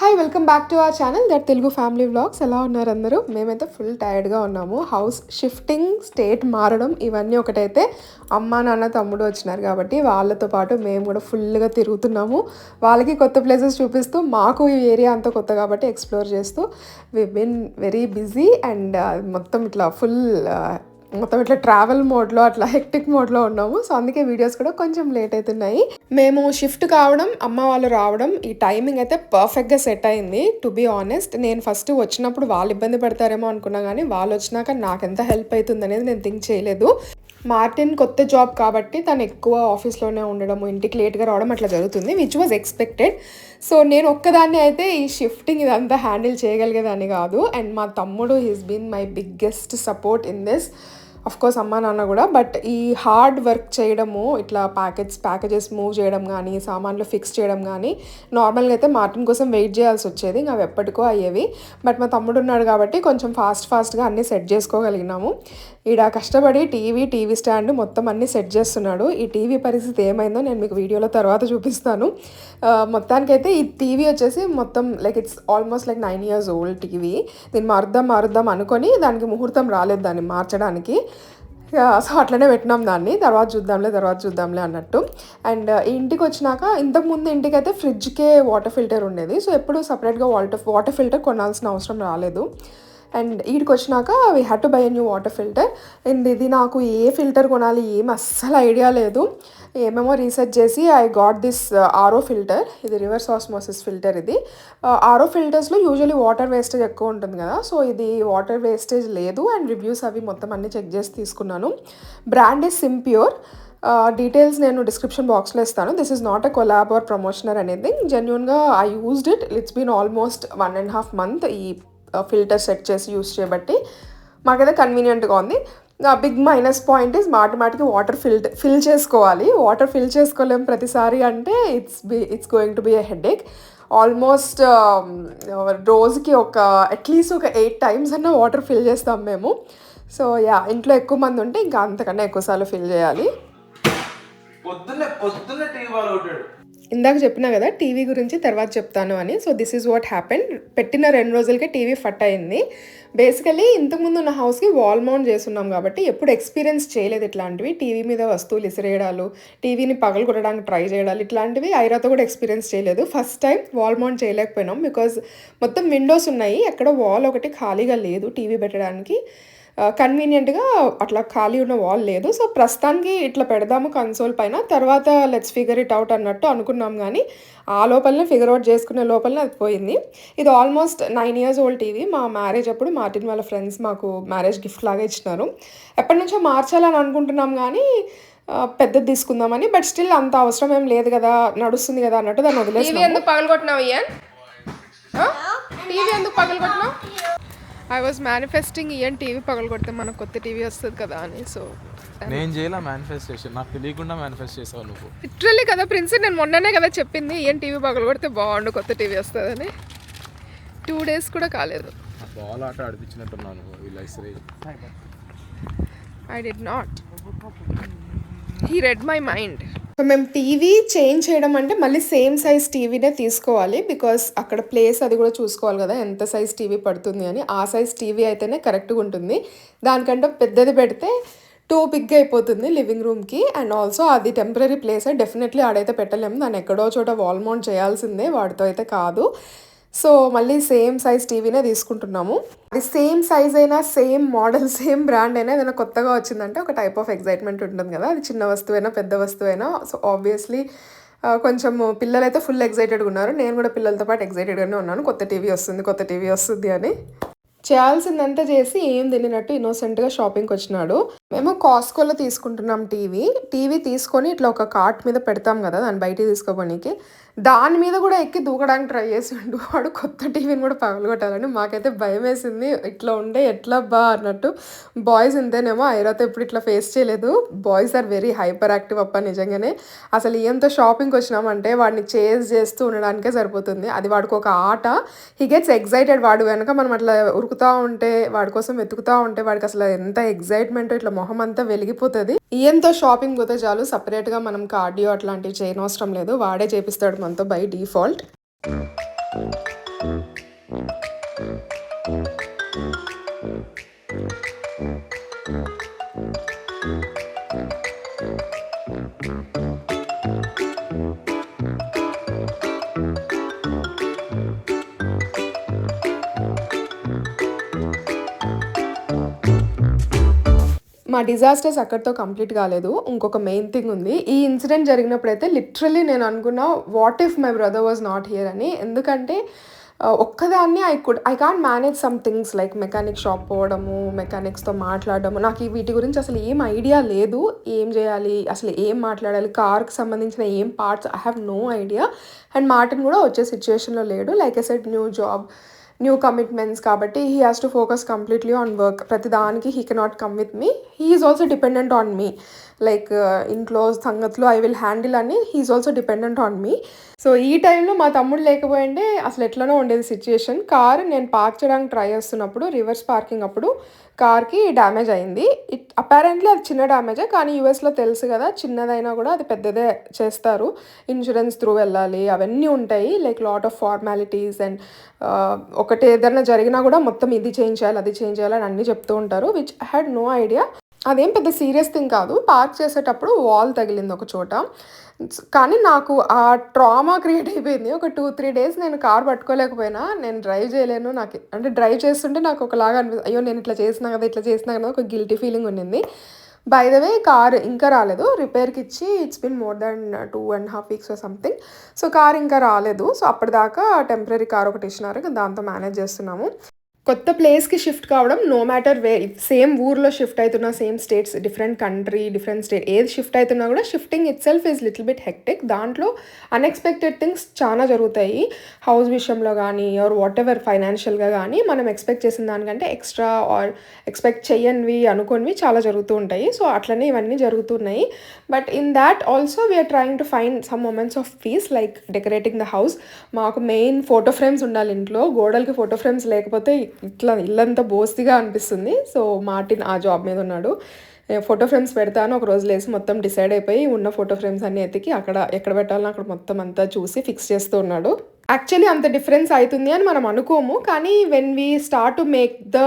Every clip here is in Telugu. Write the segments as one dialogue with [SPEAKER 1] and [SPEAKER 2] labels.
[SPEAKER 1] Hi welcome back to our channel that Telugu family vlogs ఎలా ఉన్నారు అందరూ? మేమైతే ఫుల్ టైర్డ్గా ఉన్నాము. హౌస్ షిఫ్టింగ్ స్టేట్ మారడం ఇవన్నీ ఒకటైతే అమ్మ నాన్న తమ్ముడు వచ్చినారు కాబట్టి వాళ్ళతో పాటు మేము కూడా ఫుల్గా తిరుగుతున్నాము. వాళ్ళకి కొత్త ప్లేసెస్ చూపిస్తూ మాకు ఈ ఏరియా అంతా కొత్త కాబట్టి ఎక్స్ప్లోర్ చేస్తూ we been very busy and మొత్తం ఇట్లా ఫుల్ మొత్తం ఇట్లా ట్రావెల్ మోడ్లో అట్లా హెక్టిక్ మోడ్లో ఉన్నాము. సో అందుకే వీడియోస్ కూడా కొంచెం లేట్ అవుతున్నాయి. మేము షిఫ్ట్ కావడం అమ్మ వాళ్ళు రావడం ఈ టైమింగ్ అయితే పర్ఫెక్ట్గా సెట్ అయింది. టు బీ ఆనెస్ట్ నేను ఫస్ట్ వచ్చినప్పుడు వాళ్ళు ఇబ్బంది పడతారేమో అనుకున్నా కానీ వాళ్ళు వచ్చినాక నాకు ఎంత హెల్ప్ అవుతుంది అనేది నేను థింక్ చేయలేదు. మార్టిన్ కొత్త జాబ్ కాబట్టి తను ఎక్కువ ఆఫీస్లోనే ఉండడము ఇంటికి లేట్గా రావడం అట్లా జరుగుతుంది విచ్ వాజ్ ఎక్స్పెక్టెడ్ సో నేను ఒక్కదాన్ని అయితే ఈ షిఫ్టింగ్ ఇదంతా హ్యాండిల్ చేయగలిగేదాన్ని కాదు. అండ్ మా తమ్ముడు he's been my biggest support in this course అమ్మా నాన్న కూడా. బట్ ఈ హార్డ్ వర్క్ చేయడము ఇట్లా ప్యాకెట్స్ ప్యాకేజెస్ మూవ్ చేయడం కానీ సామాన్లు ఫిక్స్ చేయడం కానీ నార్మల్గా అయితే మార్టిన్ కోసం వెయిట్ చేయాల్సి వచ్చేది. ఇంకా అవి ఎప్పటికో అయ్యేవి. బట్ మా తమ్ముడు ఉన్నాడు కాబట్టి కొంచెం ఫాస్ట్ ఫాస్ట్గా అన్నీ సెట్ చేసుకోగలిగినాము. ఈడ కష్టపడి టీవీ టీవీ స్టాండ్ మొత్తం అన్ని సెట్ చేస్తున్నాడు. ఈ టీవీ పరిస్థితి ఏమైందో నేను మీకు వీడియోలో తర్వాత చూపిస్తాను. మొత్తానికైతే ఈ టీవీ వచ్చేసి మొత్తం like it's almost like nine years old TV. దీన్ని మారుద్దాం మారుద్దాం అనుకొని దానికి ముహూర్తం రాలేదు దాన్ని మార్చడానికి. సో అట్లనే పెట్టినాం దాన్ని. తర్వాత చూద్దాంలే తర్వాత చూద్దాంలే అన్నట్టు. అండ్ ఇంటికి వచ్చినాక ఇంతకుముందు ఇంటికి అయితే ఫ్రిడ్జ్కే వాటర్ ఫిల్టర్ ఉండేది. సో ఎప్పుడు సపరేట్గా వాటర్ వాటర్ ఫిల్టర్ కొనాల్సిన అవసరం రాలేదు. అండ్ వీడికి వచ్చినాక we had to buy new water filter and ఇది నాకు ఏ ఫిల్టర్ కొనాలి ఏం అస్సలు ఐడియా లేదు. ఏమేమో రీసెర్చ్ చేసి I got this RO filter ఇది రివర్స్ ఆస్మోసిస్ ఫిల్టర్ ఇది. ఆరో ఫిల్టర్స్లో యూజువలీ వాటర్ వేస్టేజ్ ఎక్కువ ఉంటుంది కదా. సో ఇది వాటర్ వేస్టేజ్ లేదు అండ్ రివ్యూస్ అవి మొత్తం అన్ని చెక్ చేసి తీసుకున్నాను. బ్రాండ్ ఇస్ సింప్యూర్ డీటెయిల్స్ నేను డిస్క్రిప్షన్ బాక్స్లో ఇస్తాను. This is not a collab or promotional అనేది జెన్యున్గా I used it it's been almost one and half month ఈ ఫిల్టర్ సెట్ చేసి యూస్ చేయబట్టి మాకైతే కన్వీనియంట్గా ఉంది. బిగ్ మైనస్ పాయింట్ ఇస్ మాటి మాటికి వాటర్ ఫిల్ ఫిల్ చేసుకోవాలి. వాటర్ ఫిల్ చేసుకోలేం ప్రతిసారి అంటే it's be it's going to be a headache almost రోజుకి ఒక అట్లీస్ట్ ఒక ఎయిట్ టైమ్స్ అన్న వాటర్ ఫిల్ చేస్తాం మేము. సో యా ఇంట్లో ఎక్కువ మంది ఉంటే ఇంకా అంతకన్నా ఎక్కువసార్లు ఫిల్ చేయాలి.
[SPEAKER 2] పొద్దున్నే పొద్దున్నే టీ వాళ్ళు
[SPEAKER 1] ఇందాక చెప్పినా కదా టీవీ గురించి తర్వాత చెప్తాను అని. So this is what happen పెట్టిన రెండు రోజులకే టీవీ ఫట్ అయింది బేసికలీ ఇంతకుముందు ఉన్న హౌస్కి వాల్ మౌంట్ చేస్తున్నాం కాబట్టి ఎప్పుడు ఎక్స్పీరియన్స్ చేయలేదు ఇట్లాంటివి. టీవీ మీద వస్తువులు ఇసిరేయడాలు టీవీని పగలు కొట్టడానికి ట్రై చేయడాలు ఇట్లాంటివి ఐరాతో కూడా ఎక్స్పీరియన్స్ చేయలేదు. ఫస్ట్ టైం వాల్ మౌంట్ చేయలేకపోయినాం బికాజ్ మొత్తం విండోస్ ఉన్నాయి. ఎక్కడ వాల్ ఒకటి ఖాళీగా లేదు టీవీ పెట్టడానికి. కన్వీనియంట్గా అట్లా ఖాళీ ఉన్న వాల్ లేదు. సో ప్రస్తుతానికి ఇట్లా పెడదాము కన్సోల్ పైన. తర్వాత లెట్స్ ఫిగర్ ఇట్ అవుట్ అన్నట్టు అనుకున్నాం కానీ ఆ లోపలనే ఫిగర్ అవుట్ చేసుకునే లోపలనే అది పోయింది. ఇది almost nine years old TV మా మ్యారేజ్ అప్పుడు మార్టిన్ వాళ్ళ ఫ్రెండ్స్ మాకు మ్యారేజ్ గిఫ్ట్ లాగా ఇచ్చినారు. ఎప్పటి నుంచో మార్చాలని అనుకుంటున్నాం కానీ పెద్దది తీసుకుందామని బట్ స్టిల్ అంత అవసరం ఏం లేదు కదా నడుస్తుంది కదా అన్నట్టు దాన్ని వదిలేసి
[SPEAKER 3] టీవీ ఎందుకు పగలగొట్టినావు ఇయన్ టీవీ ఎందుకు పగలగొట్టినావు?
[SPEAKER 1] I was manifesting Ian TV పగలగొడితే మనకు కొత్త టీవీ వస్తుంది కదా అని సో
[SPEAKER 2] నేను చేయలే మేనిఫెస్టేషన్ నాకు తెలియకుండా మేనిఫెస్ట్ చేసావు నువ్వు.
[SPEAKER 1] లిటరల్లీ కదా ప్రిన్స్ నేను మొన్ననే కదా చెప్పింది ఏం టీవీ పగలగొడితే బాగుండు కొత్త టీవీ వస్తుందని. టూ డేస్ కూడా కాలేదు.
[SPEAKER 2] బాల్ ఆట ఇస్రే
[SPEAKER 1] I did not he read my mind so మేము టీవీ చేంజ్ చేయడం అంటే మళ్ళీ సేమ్ సైజ్ టీవీనే తీసుకోవాలి బికాస్ అక్కడ ప్లేస్ అది కూడా చూసుకోవాలి కదా ఎంత సైజ్ టీవీ పడుతుంది అని. ఆ సైజ్ టీవీ అయితేనే కరెక్ట్గా ఉంటుంది. దానికంటే పెద్దది పెడితే టూ బిగ్ అయిపోతుంది లివింగ్ రూమ్కి అండ్ ఆల్సో అది టెంపరీ ప్లేస్ డెఫినెట్లీ ఆడైతే పెట్టలేము దాన్ని ఎక్కడో చోట వాల్ మౌంట్ చేయాల్సిందే వాటితో అయితే కాదు. సో మళ్ళీ సేమ్ సైజ్ టీవీనే తీసుకుంటున్నాము. అది సేమ్ సైజ్ అయినా సేమ్ మోడల్ సేమ్ బ్రాండ్ అయినా ఏదైనా కొత్తగా వచ్చిందంటే ఒక టైప్ ఆఫ్ ఎగ్జైట్మెంట్ ఉంటుంది కదా. అది చిన్న వస్తువైనా పెద్ద వస్తువైనా. సో ఆబ్వియస్లీ కొంచెం పిల్లలైతే ఫుల్ ఎగ్జైటెడ్గా ఉన్నారు. నేను కూడా పిల్లలతో పాటు ఎగ్జైటెడ్గానే ఉన్నాను. కొత్త టీవీ వస్తుంది కొత్త టీవీ వస్తుంది అని. చేయాల్సిందంతా చేసి ఏం తెలియనట్టు ఇన్నోసెంట్గా షాపింగ్కి వచ్చినాడు. మేము కాస్కోలో తీసుకుంటున్నాం టీవీ. టీవీ తీసుకొని ఇట్లా ఒక కార్ట్ మీద పెడతాం కదా దాన్ని బయటికి తీసుకోపోనీకి. దాని మీద కూడా ఎక్కి దూకడానికి ట్రై చేసిండు. వాడు కొత్త టీవీని కూడా పగలగొట్టాలని మాకైతే భయం వేసింది ఇట్లా ఉండే ఎట్లా బా అన్నట్టు. బాయ్స్ ఇంతేనేమో ఐరాతో ఎప్పుడు ఇట్లా ఫేస్ చేయలేదు. Boys are very hyper active అప్ప నిజంగానే. అసలు ఏంతో షాపింగ్కి వచ్చినామంటే వాడిని చేజ్ చేస్తూ ఉండడానికే సరిపోతుంది. అది వాడికి ఒక ఆట. హీ గెట్స్ ఎగ్జైటెడ్ వాడు వెనక మనం అట్లా ఉరుకుతా ఉంటే వాడి కోసం వెతుకుతూ ఉంటే వాడికి అసలు ఎంత ఎగ్జైట్మెంట్ ఇట్లా మొహం అంతా వెలిగిపోతుంది. ఈయంతో షాపింగ్ పోతే చాలు. సపరేట్గా మనం కార్డియో అట్లాంటివి చేయనవసరం లేదు. వాడే చేపిస్తాడు మనతో బై డిఫాల్ట్. మా డిజాస్టర్స్ అక్కడితో కంప్లీట్ కాలేదు. ఇంకొక మెయిన్ థింగ్ ఉంది. ఈ ఇన్సిడెంట్ జరిగినప్పుడైతే లిటరలీ నేను అనుకున్న what if my brother was not here అని. ఎందుకంటే ఒక్కదాన్ని I could I can't manage some things like mechanic shop పోవడము మెకానిక్స్తో మాట్లాడడము. నాకు వీటి గురించి అసలు ఏం ఐడియా లేదు. ఏం చేయాలి? అసలు ఏం మాట్లాడాలి? కార్కి సంబంధించిన ఏం parts I have no idea and Martin కూడా వచ్చే సిచ్యువేషన్లో లేడు. Like a set new job new commitments కాబట్టి he has to focus completely on work ప్రతిదానికి he cannot come with me he is also dependent on me like ఇంట్లో uh, సంగతులు ఐ విల్ హ్యాండిల్ అని he's also dependent on me so ఈ టైంలో మా తమ్ముడు లేకపోయింటే అసలు ఎట్లనో ఉండేది సిచ్యుయేషన్ కార్ నేను పార్క్ చేయడానికి ట్రై చేస్తున్నప్పుడు రివర్స్ పార్కింగ్ అప్పుడు కార్కి డ్యామేజ్ అయింది. ఇట్ అపారెంట్లీ అది చిన్న డ్యామేజే కానీ యూఎస్లో తెలుసు కదా చిన్నదైనా కూడా అది పెద్దదే చేస్తారు. ఇన్సూరెన్స్ త్రూ వెళ్ళాలి అవన్నీ ఉంటాయి. Like lot of formalities and ఒకటి ఏదైనా జరిగినా కూడా మొత్తం ఇది చేంజ్ చేయాలి అది చేంజ్ చేయాలి అని అన్నీ చెప్తూ ఉంటారు which I had no idea అదేం పెద్ద సీరియస్ థింగ్ కాదు. పార్క్ చేసేటప్పుడు వాల్ తగిలింది ఒక చోట. కానీ నాకు ఆ ట్రామా క్రియేట్ అయిపోయింది. ఒక టూ త్రీ డేస్ నేను కార్ పట్టుకోలేకపోయినా నేను డ్రైవ్ చేయలేను. నాకు అంటే డ్రైవ్ చేస్తుంటే నాకు ఒకలాగా అనిపి అయ్యో నేను ఇట్లా చేసినా కదా ఇట్లా చేసినా కదా ఒక గిల్టీ ఫీలింగ్ ఉండింది. బై ద వే కార్ ఇంకా రాలేదు. రిపేర్కి ఇచ్చి it's been more than two and half weeks something so car ఇంకా రాలేదు. సో అప్పటిదాకా టెంపరీ కార్ ఒకటి ఇచ్చినారు. ఇంకా దాంతో మేనేజ్ చేస్తున్నాము. కొత్త ప్లేస్కి షిఫ్ట్ కావడం నో మ్యాటర్ వే సేమ్ ఊర్లో షిఫ్ట్ అవుతున్నా same states different country different state ఏది షిఫ్ట్ అవుతున్నా కూడా shifting itself is little bit hectic. దాంట్లో అన్ఎక్స్పెక్టెడ్ థింగ్స్ చాలా జరుగుతాయి. హౌస్ విషయంలో కానీ ఆర్ వాట్ ఎవర్ ఫైనాన్షియల్గా కానీ మనం ఎక్స్పెక్ట్ చేసిన దానికంటే ఎక్స్ట్రా ఆర్ ఎక్స్పెక్ట్ చేయనివి అనుకోనివి చాలా జరుగుతూ ఉంటాయి. సో అట్లనే ఇవన్నీ జరుగుతున్నాయి. But in that also we are trying to find some moments of peace like decorating the house మాకు మెయిన్ ఫోటో ఫ్రేమ్స్ ఉండాలి ఇంట్లో. గోడలకి ఫోటో ఫ్రేమ్స్ లేకపోతే ఇట్లా ఇల్లంతా బోస్తిగా అనిపిస్తుంది. సో మార్టిన్ ఆ జాబ్ మీద ఉన్నాడు. ఫోటో ఫ్రేమ్స్ పెడతాను. ఒక రోజు లేసి మొత్తం డిసైడ్ అయిపోయి ఉన్న ఫోటో ఫ్రేమ్స్ అన్ని ఎతికి అక్కడ ఎక్కడ పెట్టాలో అక్కడ మొత్తం అంతా చూసి ఫిక్స్ చేస్తూ ఉన్నాడు. యాక్చువల్లీ అంత డిఫరెన్స్ అవుతుంది అని మనం అనుకోము. కానీ when we start to make the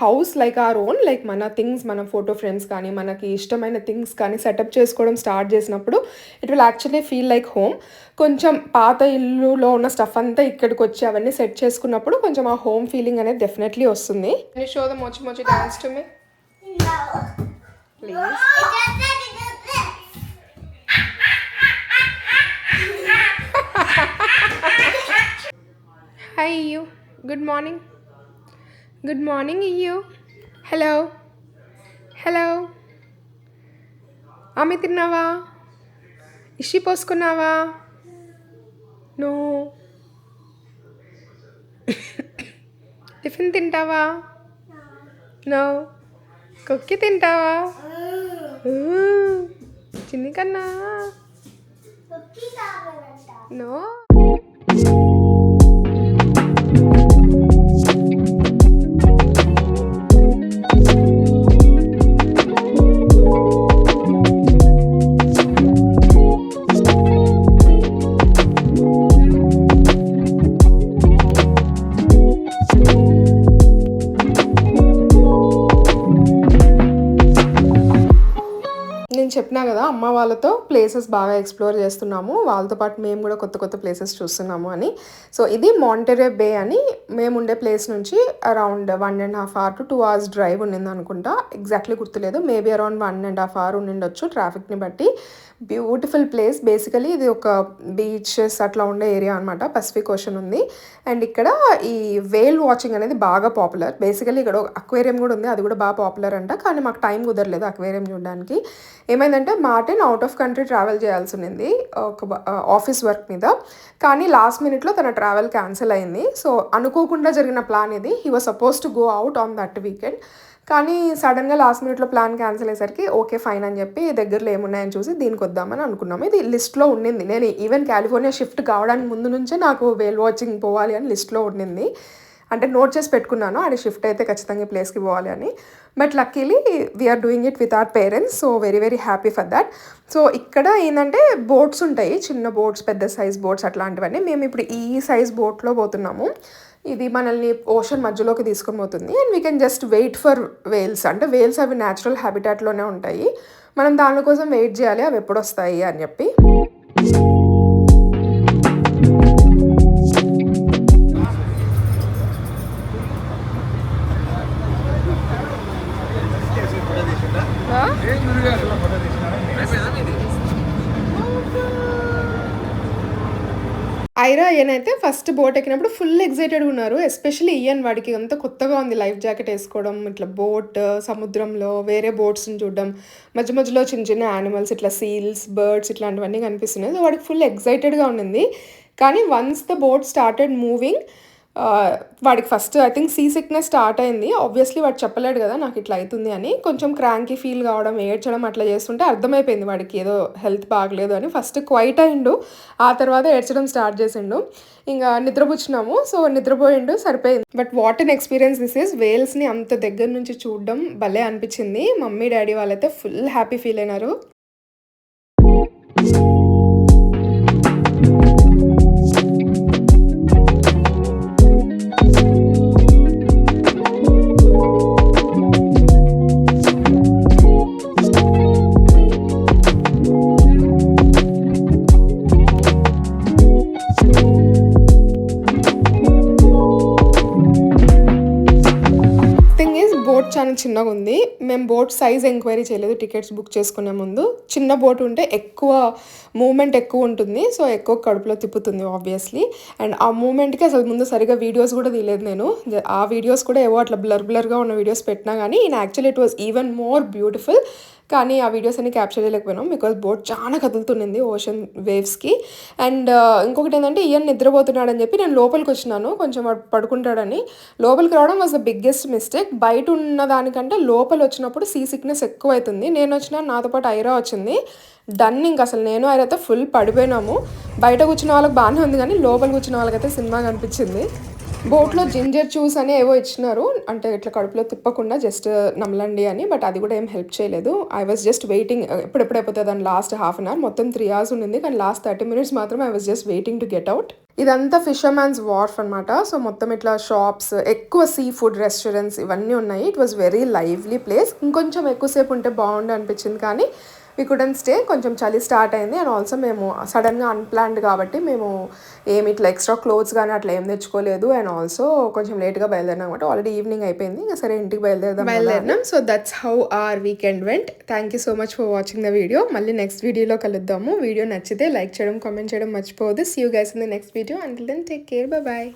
[SPEAKER 1] house like our own like మన థింగ్స్ మన ఫోటో ఫ్రేమ్స్ కానీ మనకి ఇష్టమైన థింగ్స్ కానీ సెటప్ చేసుకోవడం స్టార్ట్ చేసినప్పుడు it will actually feel like home కొంచెం పాత ఇల్లులో ఉన్న స్టఫ్ అంతా ఇక్కడికి వచ్చి అవన్నీ సెట్ చేసుకున్నప్పుడు కొంచెం ఆ హోమ్ ఫీలింగ్ అనేది డెఫినెట్లీ వస్తుంది. షో ద మొచ్చి మొచ్చి dance to me please hi you good morning good morning ఇయ్యూ hello hello ఆమె తిన్నావా? ఇషి పోసుకున్నావా? నో టిఫిన్ తింటావా? నో కుక్కి తింటావా? చిన్ని కన్నా నో నేను చెప్పినా కదా అమ్మ వాళ్ళతో? ప్లేసెస్ బాగా ఎక్స్ప్లోర్ చేస్తున్నాము. వాళ్ళతో పాటు మేము కూడా కొత్త కొత్త ప్లేసెస్ చూస్తున్నాము అని. సో ఇది మాంటెరే బే అని మేము ఉండే ప్లేస్ నుంచి around one and half hour to two hours drive ఉండింది అనుకుంటా ఎగ్జాక్ట్లీ గుర్తులేదు. Maybe around one and half hour ఉండిండొచ్చు ట్రాఫిక్ని బట్టి. బ్యూటిఫుల్ ప్లేస్ బేసికలీ ఇది ఒక బీచెస్ అట్లా ఉండే ఏరియా అనమాట పసిఫిక్ ఓషన్ ఉంది. అండ్ ఇక్కడ ఈ వేల్ వాచింగ్ అనేది బాగా పాపులర్ బేసికలీ ఇక్కడ అక్వేరియం కూడా ఉంది. అది కూడా బాగా పాపులర్ అంట. కానీ మాకు టైం కుదరలేదు అక్వేరియం చూడడానికి. ఏమైందంటే Martin out of country travel చేయాల్సి ఉన్నింది ఒక ఆఫీస్ వర్క్ మీద. కానీ లాస్ట్ మినిట్లో తన ట్రావెల్ క్యాన్సిల్ అయింది. సో అనుకోకుండా జరిగిన ప్లాన్ ఇది. He was suppose to go out on that weekend కానీ సడన్గా లాస్ట్ మినిట్లో ప్లాన్ క్యాన్సిల్ అయ్యేసరికి ఓకే ఫైన్ అని చెప్పి దగ్గరలో ఏమున్నాయని చూసి దీనికి వద్దామని అనుకున్నాము ఇది లిస్ట్లో ఉండింది. నేను ఈవెన్ కాలిఫోర్నియా షిఫ్ట్ కావడానికి ముందు నుంచే నాకు వేల్ వాచింగ్ పోవాలి అని లిస్ట్లో ఉండింది. అంటే నోట్ చేసి పెట్టుకున్నాను. అది షిఫ్ట్ అయితే ఖచ్చితంగా ఈ ప్లేస్కి పోవాలి అని. But luckily we are doing it with our parents. So very very happy for that. So ఇక్కడ ఏంటంటే బోట్స్ ఉంటాయి. చిన్న బోట్స్ పెద్ద సైజ్ బోట్స్ అట్లాంటివన్నీ. మేము ఇప్పుడు ఈ సైజ్ బోట్లో పోతున్నాము. ఇది మనల్ని ఓషన్ మధ్యలోకి తీసుకొని పోతుంది. And we can just wait for whales అంటే వేల్స్ అవి న్యాచురల్ హ్యాబిటాట్లోనే ఉంటాయి. మనం దానికోసం వెయిట్ చేయాలి. అవి ఎప్పుడు వస్తాయి అని చెప్పి. ఐరా ఈయనైతే ఫస్ట్ బోట్ ఎక్కినప్పుడు ఫుల్ ఎగ్జైటెడ్ ఉన్నారు. ఎస్పెషలీ ఇయన్ వాడికి అంత కొత్తగా ఉంది లైఫ్ జాకెట్ వేసుకోవడం ఇట్లా బోట్ సముద్రంలో వేరే బోట్స్ని చూడడం మధ్య మధ్యలో చిన్న చిన్న యానిమల్స్ ఇట్లా సీల్స్ బర్డ్స్ ఇట్లాంటివన్నీ కనిపిస్తున్నాయి. సో వాడికి ఫుల్ ఎగ్జైటెడ్గా ఉండింది. కానీ once the boat started moving వాడికి first I think sea sickness start అయింది. ఆబ్వియస్లీ వాడు చెప్పలేడు కదా నాకు ఇట్లా అవుతుంది అని. కొంచెం క్రాంకీ ఫీల్ కావడం ఏడ్చడం అట్లా చేస్తుంటే అర్థమైపోయింది వాడికి ఏదో హెల్త్ బాగలేదు అని. ఫస్ట్ క్వైట్ అయిండు. ఆ తర్వాత ఏడ్చడం స్టార్ట్ చేసిండు. ఇంకా నిద్రపుచ్చినాము. సో నిద్రపోయిండు సరిపోయింది. But what an experience this is వేల్స్ని అంత దగ్గర నుంచి చూడడం భలే అనిపించింది. మమ్మీ డాడీ వాళ్ళైతే ఫుల్ హ్యాపీ ఫీల్ అయినారు. కొంచెం చిన్నగా ఉంది. మేము బోట్ సైజ్ ఎంక్వైరీ చేయలేదు. టికెట్స్ బుక్ చేసుకునే ముందు. చిన్న బోట్ ఉంటే ఎక్కువ మూమెంట్ ఎక్కువ ఉంటుంది. సో ఎక్కువ కడుపులో తిప్పుతుంది ఆబ్వియస్లీ అండ్ ఆ మూమెంట్కి అసలు ముందు సరిగా వీడియోస్ కూడా తీయలేదు నేను. ఆ వీడియోస్ కూడా ఏవో అట్లా బ్లర్ బ్లర్గా ఉన్న వీడియోస్ పెట్టినా కానీ in actually it was even more beautiful కానీ ఆ వీడియోస్ అన్ని క్యాప్చర్ చేయలేకపోయినాం బికాస్ బోట్ చాలా కదులుతుండింది ఓషన్ వేవ్స్కి అండ్ ఇంకొకటి ఏంటంటే ఇయన్ నిద్రపోతున్నాడని చెప్పి నేను లోపలికి వచ్చినాను. కొంచెం పడుకుంటాడని. లోపలికి రావడం వాజ్ ద బిగ్గెస్ట్ మిస్టేక్ బయట ఉన్న దానికంటే లోపల వచ్చినప్పుడు సీ సిక్నెస్ ఎక్కువ అవుతుంది నేను వచ్చిన నాతో పాటు ఐరా వచ్చింది. డన్ ఇంక అసలు. నేను ఐరాతో ఫుల్ పడిపోయినాము. బయట కూర్చున్న వాళ్ళకి బాగానే ఉంది కానీ లోపల కూర్చున్న వాళ్ళకైతే సినిమా కనిపించింది. బోట్లో జింజర్ జ్యూస్ అని ఏవో ఇచ్చినారు. అంటే ఇట్లా కడుపులో తిప్పకుండా జస్ట్ నమలండి అని బట్ అది కూడా ఏం హెల్ప్ చేయలేదు. ఐ వాజ్ జస్ట్ వెయిటింగ్ ఎప్పుడెప్పుడు అయిపోతుంది అని లాస్ట్ హాఫ్ అన్ అవర్ మొత్తం త్రీ అవర్స్ ఉండింది కానీ లాస్ట్ థర్టీ మినిట్స్ మాత్రం I was just waiting to get out ఇదంతా ఫిషర్మ్యాన్స్ వార్ఫ్ అనమాట సో మొత్తం ఇట్లా షాప్స్ ఎక్కువ సీ ఫుడ్ రెస్టారెంట్స్ ఇవన్నీ ఉన్నాయి. It was very lively place ఇంకొంచెం ఎక్కువసేపు ఉంటే బాగుండు అనిపించింది కానీ వీ కుడెంట్ స్టే కొంచెం చలి స్టార్ట్ అయింది అండ్ ఆల్సో మేము సడన్గా అన్ప్లాన్డ్ కాబట్టి మేము ఏమి ఇట్లా ఎక్స్ట్రా క్లోత్స్ కానీ అట్లా ఏం తెచ్చుకోలేదు అండ్ ఆల్సో కొంచెం లేట్గా బయలుదేరినాం అనమాట ఆల్రెడీ ఈవినింగ్ అయిపోయింది. ఇంకా సరే ఇంటికి బయలుదేరదాం బయలుదేరినాం. So that's how our weekend went thank you so much for watching the video మళ్ళీ నెక్స్ట్ వీడియోలో కలుద్దాము. వీడియో నచ్చితే లైక్ చేయడం కామెంట్ చేయడం మర్చిపోవద్దు. See you guys in the next video until then take care bye bye